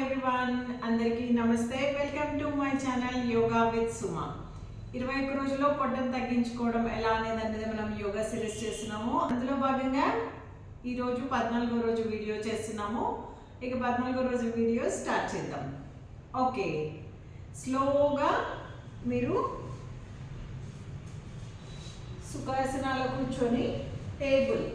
Everyone అందరికీ నమస్తే. Welcome to my channel yoga with Suma ఇరవై ఒక్క రోజుల్లో పొట్టను తగ్గించుకోవడం ఎలా అనేది అనేది మనం యోగా సిరీస్ చేస్తున్నాము. అందులో భాగంగా ఈరోజు పద్నాలుగో రోజు వీడియో చేస్తున్నాము. ఇక పద్నాలుగో రోజు వీడియో స్టార్ట్ చేద్దాం. ఓకే స్లోగా మీరు సుఖాసనాలు కూర్చొని టేబుల్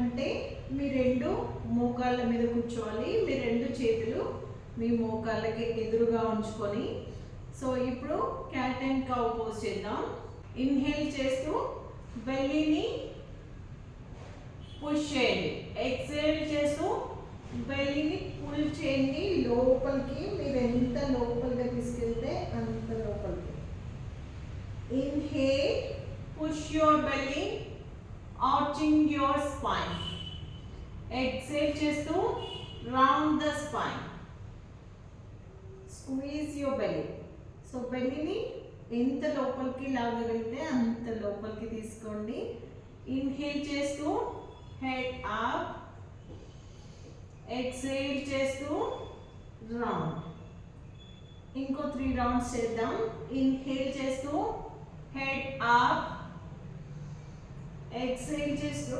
అంటే మీ రెండు మోకాళ్ళ మీద కూర్చోవాలి. మీ రెండు చేతులు మీ మోకాళ్ళకి ఎదురుగా ఉంచుకొని. సో ఇప్పుడు క్యాట్ అండ్ కౌ పోజ్ చేద్దాం. ఇన్హేల్ చేస్తూ బెల్లీని పుష్ చేయండి. ఎక్సేల్ చేస్తూ బెల్లీని పుల్ చేయండి. లోపలికి మీరు ఎంత లోపలిగా తీసుకెళ్తే అంత లోపలికి. Inhale push your belly arching your spine exhale చేస్తూ round the spine squeeze your belly. So బెల్లీని ఎంత లోపలికి లాగగలిగితే అంత లోపలికి తీసుకోండి. ఇన్హేల్ చేస్తూ హెడ్ అప్ ఎక్సేల్ చేస్తూ రౌండ్ ఇంకో త్రీ రౌండ్స్ చేద్దాం. ఇన్హేల్ చేస్తూ హెడ్ అప్ ఎక్సేల్ చేస్తూ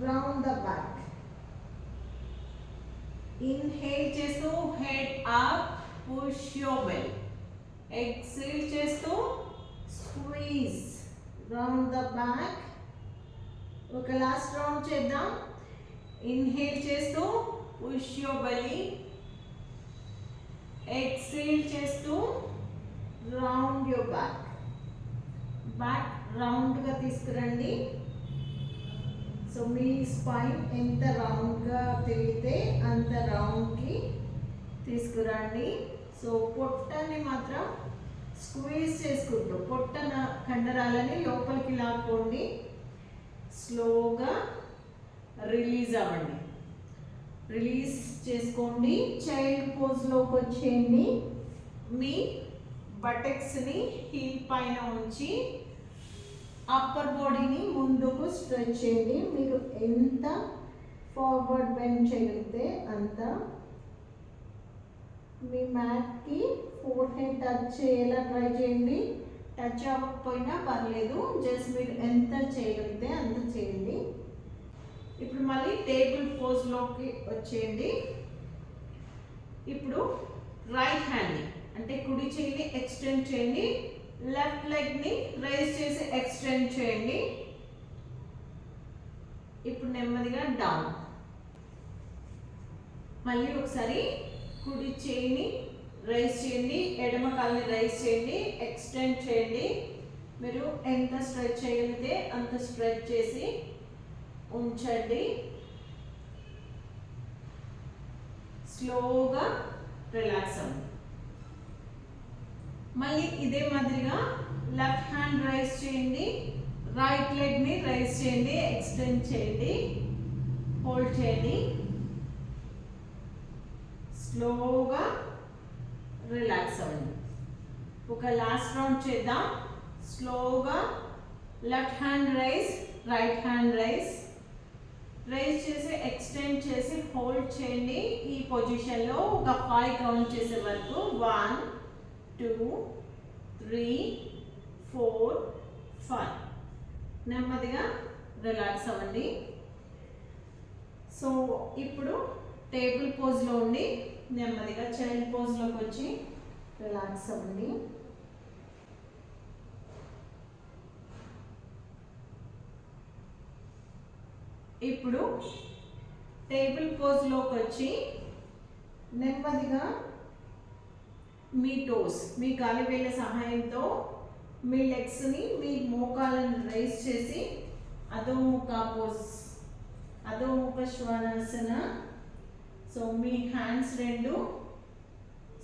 round the back inhale చేస్తూ head up push your belly exhale చేస్తూ squeeze round the back ఒక లాస్ట్ రౌండ్ చేద్దాం ఇన్హేల్ చేస్తూ పుష్ యువర్ బెల్లీ ఎక్సేల్ చేస్తూ రౌండ్ యువర్ బ్యాక్ బ్యాక్ రౌండ్గా తీసుకురండి సో మీ స్పైన్ ఎంత రౌండ్గా తిరిగితే అంత రౌండ్కి తీసుకురండి. సో పొట్టని మాత్రం స్క్వీజ్ చేసుకుంటూ పొట్టన కండరాలని లోపలికి లాక్కోండి. స్లోగా రిలీజ్ అవ్వండి. రిలీజ్ చేసుకోండి. చైల్డ్ పోజ్లోకి వచ్చేయండి. మీ బటెక్స్ని హీల్ పైన ఉంచి అప్పర్ బాడీని ముందుకు స్ట్రెచ్ చేయండి. మీరు ఎంత ఫార్వర్డ్ బెండ్ చేయగలిగితే అంత మీ మ్యాట్కి ఫోర్ హెడ్ టచ్ చేయేలా ట్రై చేయండి. టచ్ అవ్వకపోయినా పర్లేదు జస్ట్ మీరు ఎంత చేయగలిగితే అంత చేయండి. ఇప్పుడు మళ్ళీ టేబుల్ పోజ్లోకి వచ్చేయండి. ఇప్పుడు రైట్ హ్యాండ్ని అంటే కుడి చేయిని ఎక్స్టెండ్ చేయండి. లెఫ్ట్ లెగ్ని రైజ్ చేసి ఎక్స్టెండ్ చేయండి. ఇప్పుడు నెమ్మదిగా డౌన్ మళ్ళీ ఒకసారి కుడి చేయిని రైజ్ చేయండి ఎడమ కాల్ని రైజ్ చేయండి ఎక్స్టెండ్ చేయండి. మీరు ఎంత స్ట్రెచ్ చేయగలిగితే అంత స్ట్రెచ్ చేసి ఉంచండి. స్లోగా రిలాక్స్ అవ్వండి. మళ్ళీ ఇదే మాదిరిగా లెఫ్ట్ హ్యాండ్ రైస్ చేయండి రైట్ లెగ్ని రైస్ చేయండి ఎక్స్టెండ్ చేయండి హోల్డ్ చేయండి. స్లోగా రిలాక్స్ అవ్వండి. ఒక లాస్ట్ రౌండ్ చేద్దాం. స్లోగా left hand raise right hand raise raise చేసి ఎక్స్టెండ్ చేసి హోల్డ్ చేయండి. ఈ పొజిషన్లో ఒక ఫైవ్ కౌంట్ చేసే వరకు one two three four five నెమ్మదిగా రిలాక్స్ అవ్వండి. సో ఇప్పుడు టేబుల్ పోజ్లో ఉండి నెమ్మదిగా చైల్డ్ పోజ్లోకి వచ్చి రిలాక్స్ అవ్వండి. ఇప్పుడు టేబుల్ పోజ్లోకి వచ్చి నెమ్మదిగా మీ టోస్ మీ కాలివేళ్ళ సహాయంతో మీ లెగ్స్ని మీ మోకాలను రైజ్ చేసి అధోముఖ పోజ్ అధోముఖ శ్వాసన సో మీ హ్యాండ్స్ రెండు.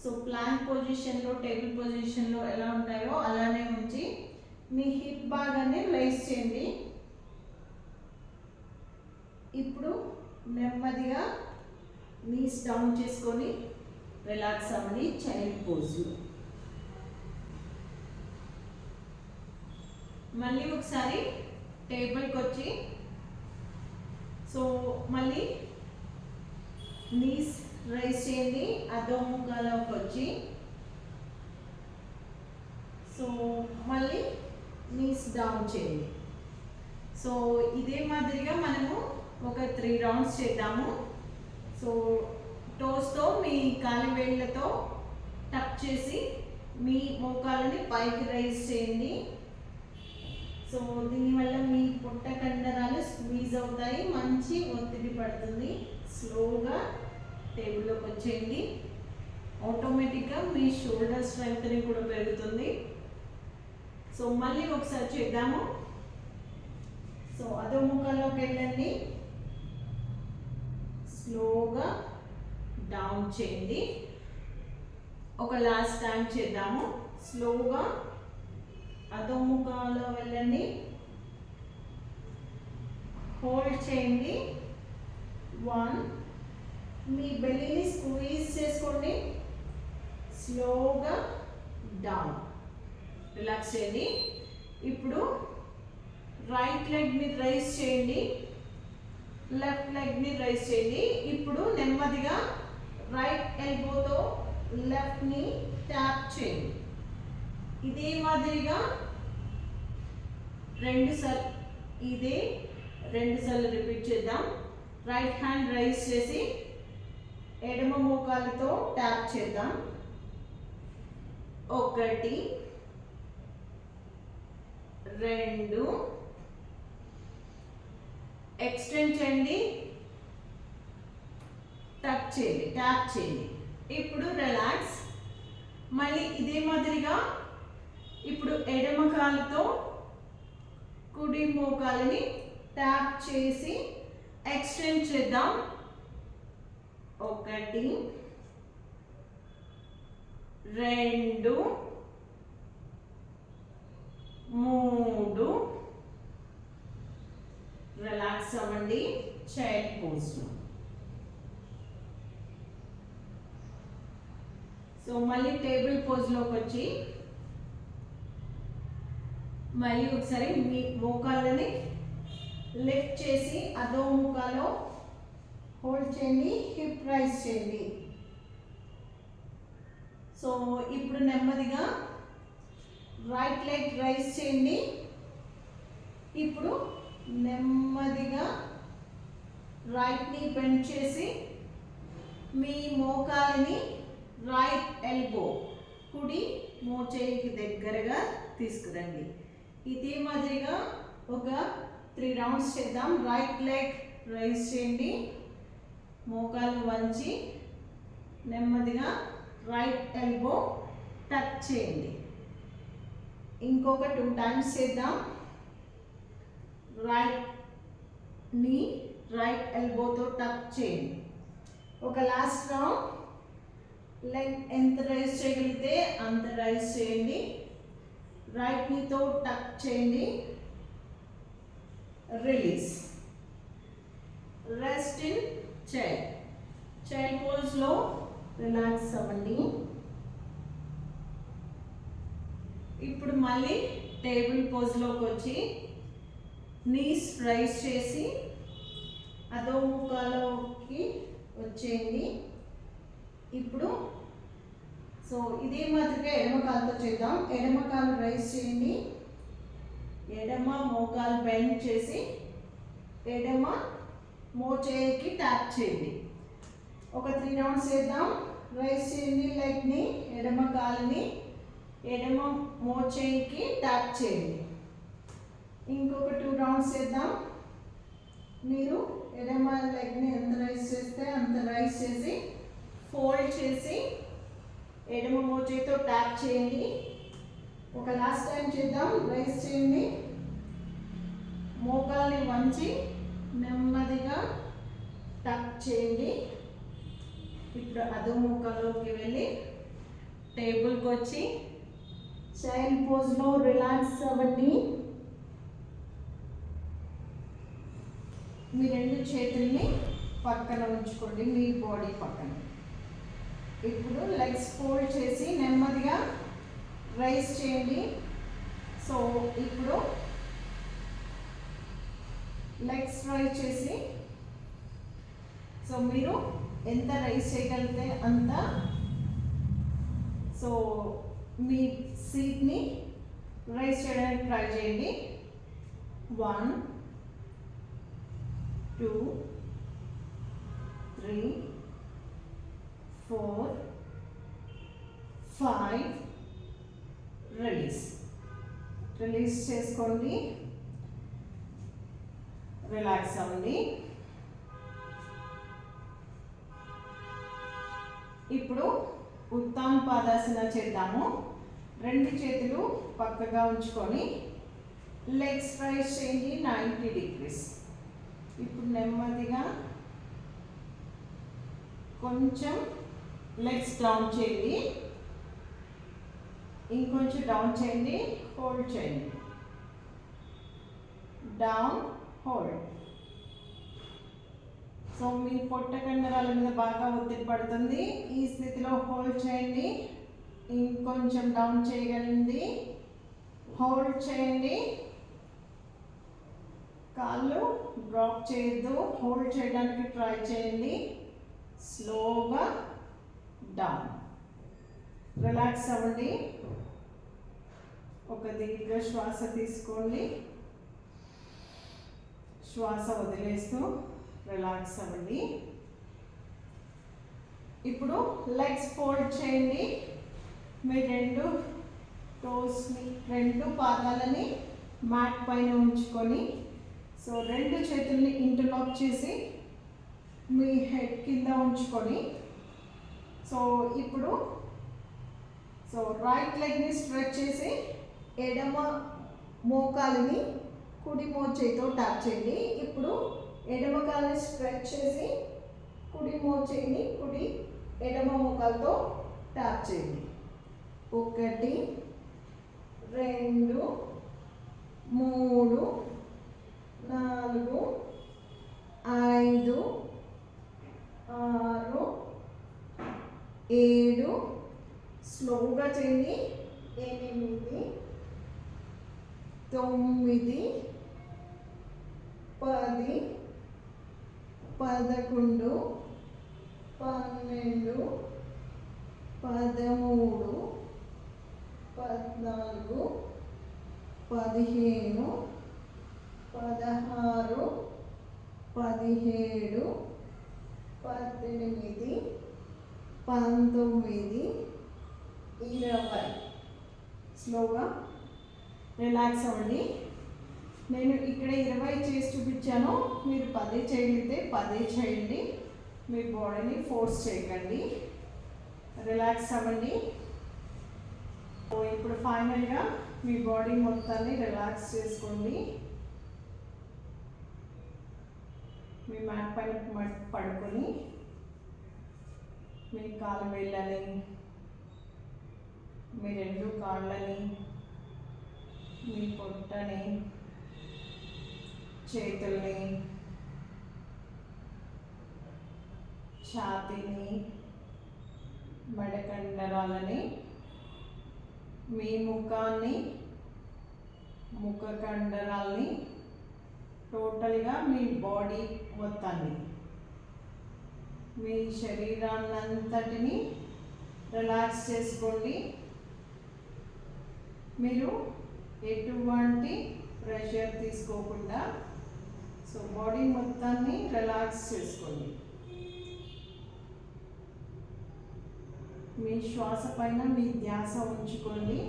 సో ప్లాంక్ పొజిషన్లో టేబుల్ పొజిషన్లో ఎలా ఉంటాయో అలానే ఉంచి మీ హిప్ భాగాన్ని రైజ్ చేయండి. ఇప్పుడు నెమ్మదిగా నీస్ డౌన్ చేసుకొని రిలాక్స్ అవ్వండి చైల్డ్ పోజ్లో మళ్ళీ ఒకసారి టేబుల్కి వచ్చి సో మళ్ళీ నీస్ రైస్ చేయండి అదో వచ్చి. సో మళ్ళీ నీస్ డౌన్ చేయండి. సో ఇదే మాదిరిగా మనము ఒక త్రీ రౌండ్స్ చేద్దాము. సో టోస్తో మీ కాలి వేళ్ళతో టక్ చేసి మీ మోకాలని పైకి రైజ్ చేయండి. సో దీనివల్ల మీ పొట్ట కండరాలు స్క్వీజ్ అవుతాయి మంచి ఒత్తిడి పడుతుంది. స్లోగా టేబుల్లోకి వచ్చేయండి. ఆటోమేటిక్గా మీ షోల్డర్ స్ట్రెంగ్త్ని కూడా పెరుగుతుంది. సో మళ్ళీ ఒకసారి చేద్దాము. సో అదో ముఖంలోకి వెళ్ళండి. స్లోగా డౌన్ చేయండి. ఒక లాస్ట్ టైం చేద్దాము. స్లోగా అధోముఖంలో వెళ్ళండి. హోల్డ్ చేయండి. వన్ మీ బెల్లీని స్క్వీజ్ చేసుకోండి. స్లోగా డౌన్ రిలాక్స్ చేయండి. ఇప్పుడు రైట్ లెగ్ని రైజ్ చేయండి. లెఫ్ట్ లెగ్ని రైజ్ చేయండి. ఇప్పుడు నెమ్మదిగా రైట్ ఎల్బోతో లెఫ్ట్ని ట్యాప్ చేయండి ఇదే మాదిరిగా రెండు సార్లు ఇదే రెండు సార్లు రిపీట్ చేద్దాం. రైట్ హ్యాండ్ రైజ్ చేసి ఎడమ మోకాలతో ట్యాప్ చేద్దాం. ఒకటి రెండు. ఎక్స్టెండ్ చేయండి. టచ్ చేయండి ట్యాప్ చేయండి. ఇప్పుడు రిలాక్స్ మళ్ళీ ఇదే మాదిరిగా ఇప్పుడు ఎడమ కాలుతో కుడి మోకాలని ట్యాప్ చేసి ఎక్స్టెండ్ చేద్దాం. ఒకటి రెండు మూడు. రిలాక్స్ అవ్వండి. చైల్డ్ పోస్ట్లో సో మళ్ళీ టేబుల్ పోజ్లోకి వచ్చి మళ్ళీ ఒకసారి మీ మోకాళ్ళని లిఫ్ట్ చేసి అదో మోకాలో హోల్డ్ చేయండి హిప్ రైజ్ చేయండి. సో ఇప్పుడు నెమ్మదిగా రైట్ లెగ్ రైజ్ చేయండి. ఇప్పుడు నెమ్మదిగా రైట్ని బెండ్ చేసి మీ మోకాలిని రైట్ ఎల్బో కుడి మోచేయికి దగ్గరగా తీసుకురండి. ఇదే మాదిరిగా ఒక త్రీ రౌండ్స్ చేద్దాం. రైట్ లెగ్ రైజ్ చేయండి. మోకాలు వంచి నెమ్మదిగా రైట్ ఎల్బో టచ్ చేయండి. ఇంకొక టూ టైమ్స్ చేద్దాం రైట్ నీ రైట్ ఎల్బోతో టచ్ చేయండి. ఒక లాస్ట్ రౌండ్ లెగ్ ఎంత రైజ్ చేయగలిగితే అంత రైజ్ చేయండి. రైట్ నీతో టచ్ చేయండి. Release. Rest in child. Child పోజ్లో relax అవ్వండి. ఇప్పుడు మళ్ళీ టేబుల్ పోజ్లోకి వచ్చి నీస్ రైజ్ చేసి అదో ముఖాలోకి వచ్చేయండి. ఇప్పుడు సో ఇదే మాదిరిగా ఎడమ కాలుతో చేద్దాం. ఎడమ కాలు రైజ్ చేయండి. ఎడమ మోకాలు బెండ్ చేసి ఎడమ మోచేయికి ట్యాప్ చేయండి. ఒక త్రీ రౌండ్స్ చేద్దాం. రైజ్ చేయండి లెగ్ని ఎడమ కాలుని. ఎడమ మోచేయికి ట్యాప్ చేయండి. ఇంకొక టూ రౌండ్స్ చేద్దాం. మీరు ఎడమ లెగ్ని ఎంత రైజ్ చేస్తే అంత రైజ్ చేసి ఫోల్డ్ చేసి ఎడమ మోచేతో ట్యాప్ చేయండి. ఒక లాస్ట్ టైం చేద్దాం. రైస్ చేయండి. మోకాల్ని వంచి నెమ్మదిగా టక్ చేయండి. ఇప్పుడు అదో మోకాల్లోకి వెళ్ళి టేబుల్కి వచ్చి చైల్డ్ పోజ్లో రిలాక్స్ అవ్వండి. మీ రెండు చేతుల్ని పక్కన ఉంచుకోండి. మీ బాడీ పక్కన. ఇప్పుడు లెగ్స్ ఫోల్డ్ చేసి నెమ్మదిగా రైస్ చేయండి. సో ఇప్పుడు లెగ్స్ రైజ్ చేసి సో మీరు ఎంత రైస్ చేయగలిగితే అంత సో మీ సీట్ని రైస్ చేయడానికి ట్రై చేయండి. One two three four five release release చేసుకోండి. రిలాక్స్ అవ్వండి. ఇప్పుడు ఉత్తాన్ పాదాసన చేద్దాము. రెండు చేతులు పక్కగా ఉంచుకొని లెగ్స్ రైజ్ చేయండి నైంటీ డిగ్రీస్. ఇప్పుడు నెమ్మదిగా కొంచెం లెగ్స్ డౌన్ చేయండి. ఇంకొంచెం డౌన్ చేయండి. హోల్డ్ చేయండి. డౌన్ హోల్డ్ సో మీ పొట్ట కండరాల మీద బాగా ఒత్తిడి పడుతుంది. ఈ స్థితిలో హోల్డ్ చేయండి. ఇంకొంచెం డౌన్ చేయగలండి. హోల్డ్ చేయండి. కాళ్ళు డ్రాప్ చేయొద్దు. హోల్డ్ చేయడానికి ట్రై చేయండి. స్లోగా డౌన్ రిలాక్స్ అవ్వండి. ఒక దీర్ఘ శ్వాస తీసుకోండి. శ్వాస వదిలేస్తూ రిలాక్స్ అవ్వండి. ఇప్పుడు లెగ్స్ ఫోల్డ్ చేయండి. మీ రెండు టోస్ని రెండు పాదాలని మ్యాట్ పైన ఉంచుకొని సో రెండు చేతుల్ని ఇంటర్లాక్ చేసి మీ హెడ్ కింద ఉంచుకొని సో ఇప్పుడు సో రైట్ లెగ్ని స్ట్రెచ్ చేసి ఎడమ మోకాలిని కుడి మోచేతో ట్యాప్ చేయండి. ఇప్పుడు ఎడమ కాలిని స్ట్రెచ్ చేసి కుడి మోచేని కుడి ఎడమ మోకాలతో ట్యాప్ చేయండి. ఒకటి రెండు మూడు నాలుగు ఐదు ఆరు ఏడు. స్లోగా చేయండి ఎనిమిది. తొమ్మిది. పది. పదకొండు. పన్నెండు. పదమూడు. పద్నాలుగు. పదిహేను. పదహారు. పదిహేడు. పద్దెనిమిది. పంతొమ్మిది ఇరవై. స్లోగా? రిలాక్స్ అవ్వండి. నేను ఇక్కడ ఇరవై చేసి చూపించాను. మీరు పదే చేయగలిగితే పదే చేయండి. మీ బాడీని ఫోర్స్ చేయకండి. రిలాక్స్ అవ్వండి. ఇప్పుడు ఫైనల్గా మీ బాడీ మొత్తాన్ని రిలాక్స్ చేసుకోండి. మీ మ్యాట్ పైన పడుకొని మీ కాలు వేళ్ళని మీ రెండు కాళ్ళని మీ పొట్టని చేతుల్ని ఛాతీని మెడకండరాలని మీ ముఖాన్ని ముఖ కండరాల్ని టోటల్గా మీ బాడీ మొత్తాన్ని మీ శరీరాన్నంతటిని రిలాక్స్ చేసుకోండి. మీరు ఎటువంటి ప్రెషర్ తీసుకోకుండా సో బాడీ మొత్తాన్ని రిలాక్స్ చేసుకోండి. మీ శ్వాస పైన మీ ధ్యాస ఉంచుకోండి.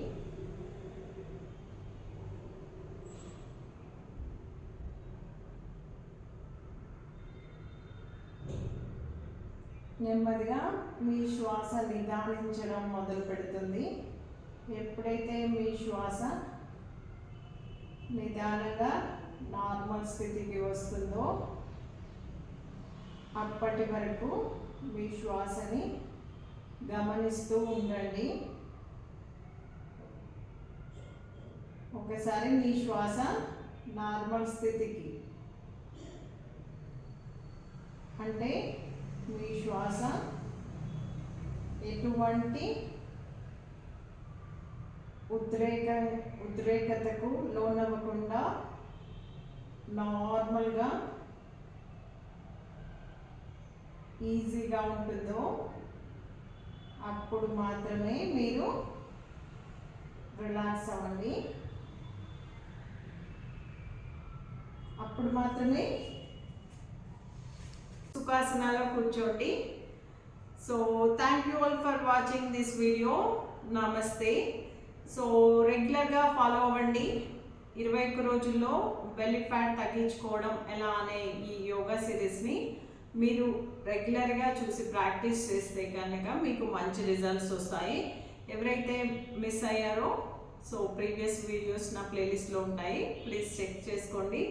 నెమ్మదిగా మీ శ్వాస నిదానించడం మొదలు పెడుతుంది. ఎప్పుడైతే మీ శ్వాస నిదానంగా నార్మల్ స్థితికి వస్తుందో అప్పటి వరకు మీ శ్వాసని గమనిస్తూ ఉండండి. ఒకసారి మీ శ్వాస నార్మల్ స్థితికి. అంటే మీ శ్వాస ఎటువంటి ఉద్రేక ఉద్రేకతకు లోనవ్వకుండా నార్మల్గా ఈజీగా ఉంటుందో అప్పుడు మాత్రమే మీరు రిలాక్స్ అవ్వండి. అప్పుడు మాత్రమే సుఖాసనాలో కూర్చోండి. So thank you all for watching this video నమస్తే సో రెగ్యులర్గా ఫాలో అవ్వండి. ఇరవై ఒక్క రోజుల్లో బెల్లి ఫ్యాట్ తగ్గించుకోవడం ఎలా అనే ఈ యోగా సిరీస్ని మీరు రెగ్యులర్గా చూసి ప్రాక్టీస్ చేస్తే కనుక మీకు మంచి రిజల్ట్స్ వస్తాయి. ఎవరైతే మిస్ అయ్యారో సో ప్రీవియస్ వీడియోస్ నా ప్లేలిస్ట్లో ఉంటాయి. ప్లీజ్ చెక్ చేసుకోండి.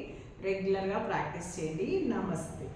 రెగ్యులర్గా ప్రాక్టీస్ చేయండి. నమస్తే